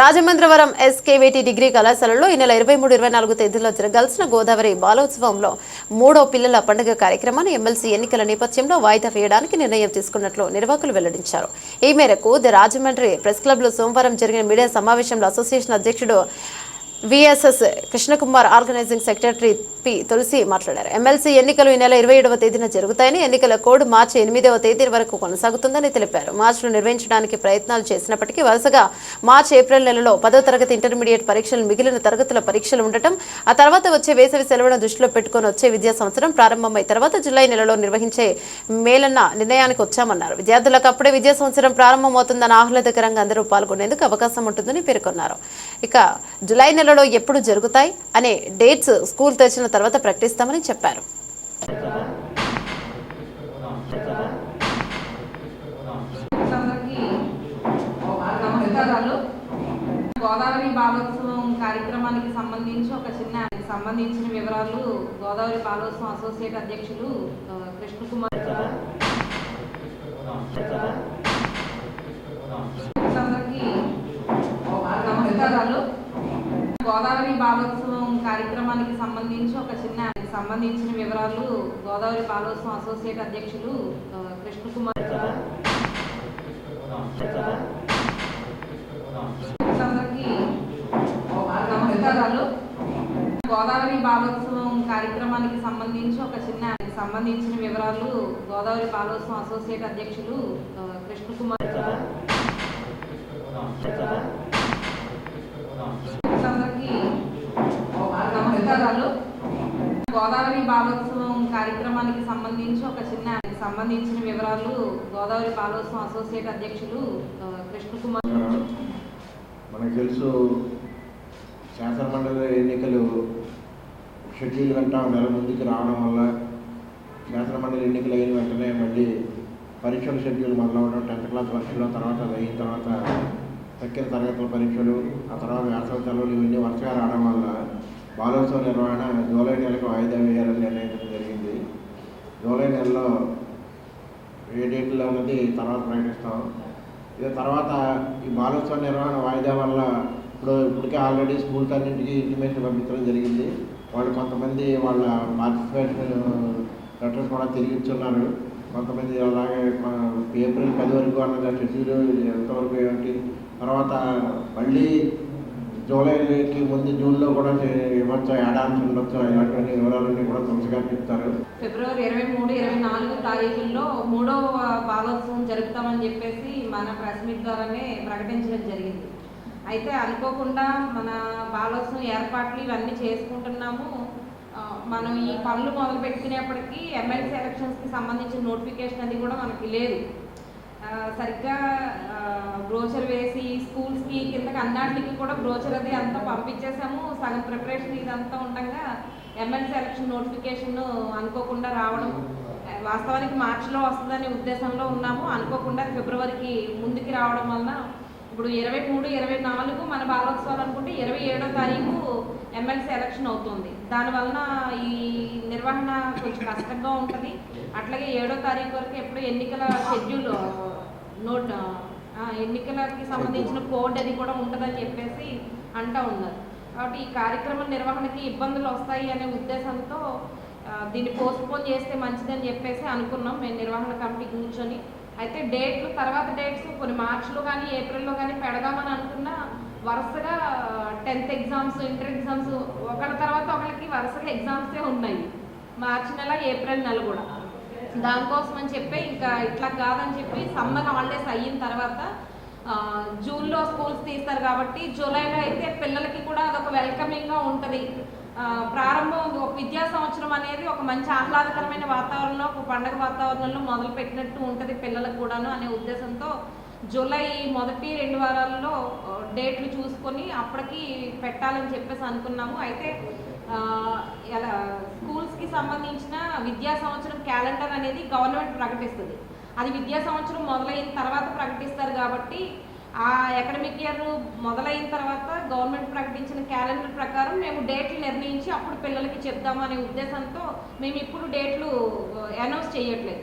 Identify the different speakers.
Speaker 1: రాజమేంద్రవరం ఎస్కేవేటి degree కళాశాలలో ఈ నెల ఇరవై మూడు ఇరవై నాలుగు తేదీలో జరగాల్సిన గోదావరి బాలోత్సవంలో మూడో పిల్లల పండుగ కార్యక్రమాన్ని ఎమ్మెల్సీ ఎన్నికల నేపథ్యంలో వాయిదా వేయడానికి నిర్ణయం తీసుకున్నట్లు నిర్వాహకులు వెల్లడించారు. ఈ మేరకు ది రాజమండ్రి ప్రెస్ క్లబ్లో సోమవారం జరిగిన మీడియా సమావేశంలో అసోసియేషన్ అధ్యక్షుడు V S S Krishnakumar organizing secretary P Tulasi మాట్లాడారు. ఎమ్మెల్సీ ఎన్నికలు ఈ నెల ఇరవై ఏడవ తేదీన జరుగుతాయని ఎన్నికల కోడ్ మార్చి ఎనిమిదవ తేదీ వరకు కొనసాగుతుందని తెలిపారు. మార్చిలో నిర్వహించడానికి ప్రయత్నాలు చేసినప్పటికీ వరుసగా మార్చి ఏప్రిల్ నెలలో పదో తరగతి ఇంటర్మీడియట్ పరీక్షలు మిగిలిన తరగతుల పరీక్షలు ఉండటం ఆ తర్వాత వచ్చే వేసవి సెలవులను దృష్టిలో పెట్టుకొని వచ్చే విద్యా సంవత్సరం ప్రారంభమై తర్వాత జులై నెలలో నిర్వహించే మేలన్న నిర్ణయానికి వచ్చామన్నారు. విద్యార్థులకు అప్పుడే విద్యా సంవత్సరం ప్రారంభమవుతుందని ఆహ్లాదకరంగా అందరూ పాల్గొనేందుకు అవకాశం ఉంటుందని పేర్కొన్నారు. ఇక జూలై నెలలో ఎప్పుడు జరుగుతాయి అనే డేట్స్ స్కూల్ తెరిచిన తర్వాత ప్రకటిస్తామని చెప్పారు.
Speaker 2: గోదావరి బాలోత్సవం కార్యక్రమానికి సంబంధించి ఒక చిన్న సంబంధించిన వివరాలు గోదావరి బాలోత్సవం అసోసియేట్ అధ్యక్షులు కృష్ణకుమార్ అందరికీ నమస్కారాలు గోదావరి బాలోత్సవం కార్యక్రమానికి సంబంధించి ఒక చిన్న సంబంధించిన వివరాలు గోదావరి బాలోత్సవం అసోసియేట్ అధ్యక్షులు ఆ, కృష్ణకుమార్ అందరికీ నమస్కారాలు. గోదావరి బాలోత్సవం కార్యక్రమానికి సంబంధించి ఒక చిన్న సంబంధించిన వివరాలు గోదావరి బాలోత్సవం అసోసియేట్ అధ్యక్షులు ఆ, కృష్ణకుమార్ అందరికీ నమస్కారాలు గోదావరి బాలోత్సవం కార్యక్రమానికి సంబంధించి ఒక చిన్న సంబంధించిన వివరాలు గోదావరి బాలోత్సవం అసోసియేట్ అధ్యక్షులు ఆ, కృష్ణకుమార్.
Speaker 3: మనకు తెలుసు శాసనమండలి ఎన్నికలు షెడ్యూల్ వెంట నెల ముందుకు రావడం వల్ల శాసనమండలి ఎన్నికలు అయిన వెంటనే మళ్ళీ పరీక్షల షెడ్యూల్ మొదలవడం టెన్త్ క్లాస్ వర్షంలో తర్వాత అది అయిన తర్వాత తక్కిన తరగతుల పరీక్షలు ఆ తర్వాత వేసవి సెలవులు ఇవన్నీ వరుసగా రావడం వల్ల బాలోత్సవ నిర్వహణ జూలై నెలకు వాయిదా వేయాలని నిర్ణయించడం జరిగింది. జూలై నెలలో ఏ డేట్లో ఉన్నది తర్వాత ప్రకటిస్తాం. ఇక తర్వాత ఈ బాలోత్సవ నిర్వహణ వాయిదా వల్ల ఇప్పుడు ఇప్పటికే ఆల్రెడీ స్కూల్స్ అన్నింటికి ఇంటిమేషన్ పంపించడం జరిగింది. వాళ్ళు కొంతమంది వాళ్ళ పార్టిసిపేషన్ లెటర్స్ కూడా తిరిగిస్తున్నారు కొంతమంది అలాగే ఏప్రిల్ పది వరకు అన్నది షెడ్యూల్ ఎంతవరకు ఏమిటి తర్వాత మళ్ళీ జూలైకి ముందు జూన్లో కూడా ఇవ్వచ్చు యాడాన్స్ ఉండొచ్చు ఇలాంటివన్నీ వివరాలన్నీ కూడా తులసిగా చెప్తారు.
Speaker 2: ఫిబ్రవరి ఇరవై మూడు ఇరవై నాలుగు తారీఖుల్లో మూడవ బాలోత్సవం జరుపుతామని చెప్పేసి మన ప్రెస్ మీట్ ద్వారానే ప్రకటించడం జరిగింది. అయితే అనుకోకుండా మన బాలోత్సవం ఏర్పాట్లు ఇవన్నీ చేసుకుంటున్నాము. మనం ఈ పనులు మొదలు పెట్టుకునేప్పటికీ ఎమ్మెల్సీ ఎలక్షన్స్కి సంబంధించిన నోటిఫికేషన్ అది కూడా మనకి లేదు. సరిగ్గా బ్రోచర్ వేసి ఈ కిందకి అన్నాటికి కూడా బ్రోచర్ అది అంతా పంపించేసాము సగం ప్రిపరేషన్ ఇదంతా ఉండగా ఎమ్మెల్సీ ఎలక్షన్ నోటిఫికేషన్ అనుకోకుండా రావడం. వాస్తవానికి మార్చిలో వస్తుందనే ఉద్దేశంలో ఉన్నాము. అనుకోకుండా ఫిబ్రవరికి ముందుకి రావడం వలన ఇప్పుడు ఇరవై మూడు ఇరవై నాలుగు మన బాలోత్సవాలు అనుకుంటే ఇరవై ఏడో తారీఖు ఎమ్మెల్సీ ఎలక్షన్ అవుతుంది. దానివలన ఈ నిర్వహణ కొంచెం కష్టంగా ఉంటుంది. అట్లాగే ఏడో తారీఖు వరకు ఎప్పుడు ఎన్నికల షెడ్యూల్ నోట్ uh, ఎన్నికలకి సంబంధించిన కోడ్ అది కూడా ఉంటుందని చెప్పేసి అంటూ ఉన్నారు. కాబట్టి ఈ కార్యక్రమం నిర్వహణకి ఇబ్బందులు వస్తాయి అనే ఉద్దేశంతో దీన్ని పోస్ట్పోన్ చేస్తే మంచిదని చెప్పేసి అనుకున్నాం మేము నిర్వహణ కమిటీ కూర్చొని. అయితే డేట్లు తర్వాత డేట్స్ కొన్ని మార్చిలో కానీ ఏప్రిల్లో కానీ పెడదామని అనుకున్నా వరుసగా టెన్త్ ఎగ్జామ్స్ ఇంటర్ ఎగ్జామ్స్ ఒకళ్ళ తర్వాత ఒకళ్ళకి వరుసగా ఎగ్జామ్సే ఉన్నాయి. మార్చి నెల ఏప్రిల్ నెల కూడా. దానికోసం అని చెప్పి ఇంకా ఇట్లా కాదని చెప్పి సమ్మర్ హాలిడేస్ అయిన తర్వాత జూన్లో స్కూల్స్ తీస్తారు కాబట్టి జూలైలో అయితే పిల్లలకి కూడా అదొక వెల్కమింగ్గా ఉంటుంది. ప్రారంభం ఒక విద్యా సంవత్సరం అనేది ఒక మంచి ఆహ్లాదకరమైన వాతావరణంలో ఒక పండగ వాతావరణంలో మొదలు పెట్టినట్టు ఉంటుంది పిల్లలకు కూడాను అనే ఉద్దేశంతో జూలై మొదటి రెండు వారాల్లో డేట్లు చూసుకొని అప్పటికి పెట్టాలని చెప్పేసి అనుకున్నాము. అయితే ఎలా స్కూల్స్ సంబంధించిన విద్యా సంవత్సరం క్యాలెండర్ అనేది గవర్నమెంట్ ప్రకటిస్తుంది. అది విద్యా సంవత్సరం మొదలైన తర్వాత ప్రకటిస్తారు కాబట్టి ఆ అకాడమిక్ ఇయర్ మొదలైన తర్వాత గవర్నమెంట్ ప్రకటించిన క్యాలెండర్ ప్రకారం మేము డేట్లు నిర్ణయించి అప్పుడు పిల్లలకి చెప్దామనే ఉద్దేశంతో మేము ఇప్పుడు డేట్లు uh, అనౌన్స్ చేయట్లేదు.